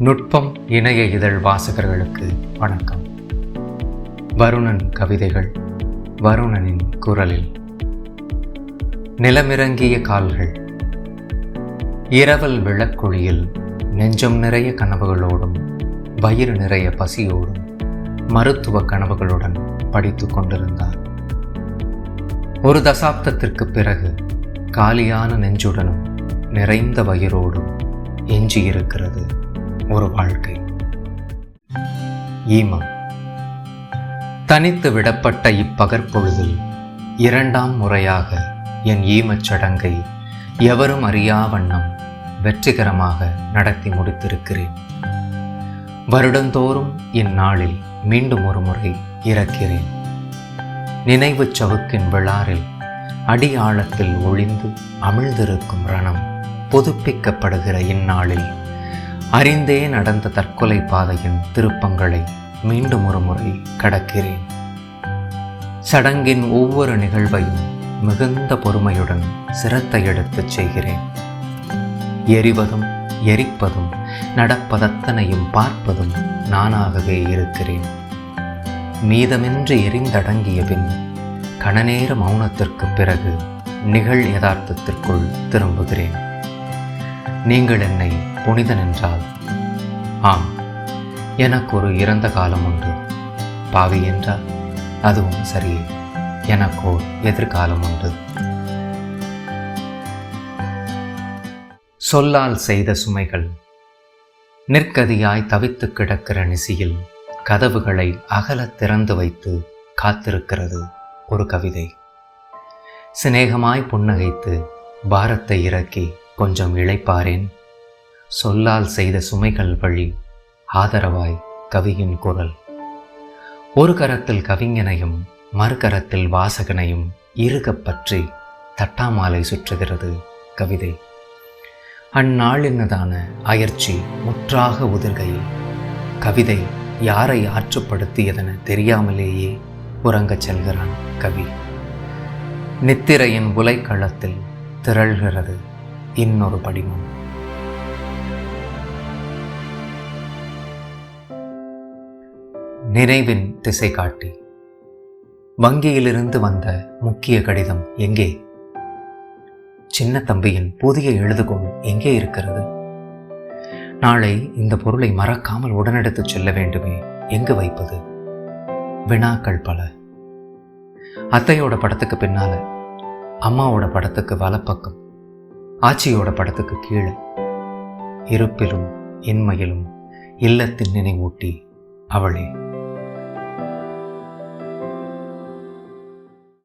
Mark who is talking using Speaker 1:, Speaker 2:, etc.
Speaker 1: நுட்பம் இணைய இதழ் வாசகர்களுக்கு வணக்கம். வருணன் கவிதைகள் வருணனின் குரலில். நிலமிறங்கிய கால்கள். இரவல் விளக்குழியில் நெஞ்சம் நிறைய கனவுகளோடும் வயிறு நிறைய பசியோடும் மருத்துவ கனவுகளுடன் படித்து கொண்டிருந்தார் ஒரு தசாப்தத்திற்கு பிறகு காலியான நெஞ்சுடனும் நிறைந்த வயிறோடும் எஞ்சியிருக்கிறது. ஒரு வாழ்க்கை. ஈமம். தனித்து விடப்பட்ட இப்பகற்பொழுதில் இரண்டாம் முறையாக என் ஈமச் சடங்கை எவரும் அறியா வண்ணம் வெற்றிகரமாக நடத்தி முடித்திருக்கிறேன். வருடந்தோறும் இந்நாளில் மீண்டும் ஒரு முறை இறக்கிறேன். நினைவுச் சவுக்கின் விழாரில் அடி ஆழத்தில் ஒளிந்து அமிழ்ந்திருக்கும் ரணம் புதுப்பிக்கப்படுகிற இந்நாளில் அறிந்தே நடந்த தற்கொலை பாதையின் திருப்பங்களை மீண்டும் ஒரு முறை கடக்கிறேன். சடங்கின் ஒவ்வொரு நிகழ்வையும் மிகுந்த பொறுமையுடன் சிரத்தை எடுத்துச் செய்கிறேன். எரிவதும் எரிப்பதும் நடப்பதத்தனையும் பார்ப்பதும் நானாகவே இருக்கிறேன். மீதமின்றி எரிந்தடங்கிய பின் கணநேர மௌனத்திற்கு பிறகு நிகழ் யதார்த்தத்திற்குள் திரும்புகிறேன். நீங்கள் என்னை புனிதன் என்றால் ஆம் எனக்கு ஒரு இறந்த காலம் உண்டு. பாவி என்றால் அதுவும் சரியே ஒரு எதிர்காலம் உண்டு. சொல்லால் செய்த சுமைகள். நிற்கதியாய் தவித்து கிடக்கிற நிசியில் கதவுகளை அகல திறந்து வைத்து காத்திருக்கிறது ஒரு கவிதை. சிநேகமாய் புன்னகைத்து பாரத்தை இறக்கி கொஞ்சம் இழைப்பாரேன் சொல்லால் செய்த சுமைகள் வழி ஆதரவாய் கவியின் குரல். ஒரு கரத்தில் கவிஞனையும் மறுகரத்தில் வாசகனையும் இறுகப் பற்றி தட்டாமாலை சுற்றுகிறது கவிதை. அந்நாளினதான அயர்ச்சி முற்றாக உதிர்கையில் கவிதை யாரை ஆற்றுப்படுத்தியதென தெரியாமலேயே உறங்கச் செல்கிறான் கவி. நித்திரையின் உலைக்களத்தில் திரள்கிறது இன்னொரு படிமம் நினைவின் திசை காட்டி வங்கியிலிருந்து வந்த முக்கிய கடிதம் எங்கே? சின்ன தம்பியின் புதிய எழுதுகோள் எங்கே இருக்கிறது? நாளை இந்த பொருளை மறக்காமல் உடனெடுத்துச் செல்ல வேண்டுமே எங்கு வைப்பது? வினாக்கள் பல. அத்தையோட படத்துக்கு பின்னால அம்மாவோட படத்துக்கு வலப்பக்கம். ஆச்சியோட படத்துக்கு கீழே. இருப்பிலும் இன்மையிலும் இல்லத்தின் நினைவூட்டி அவளே.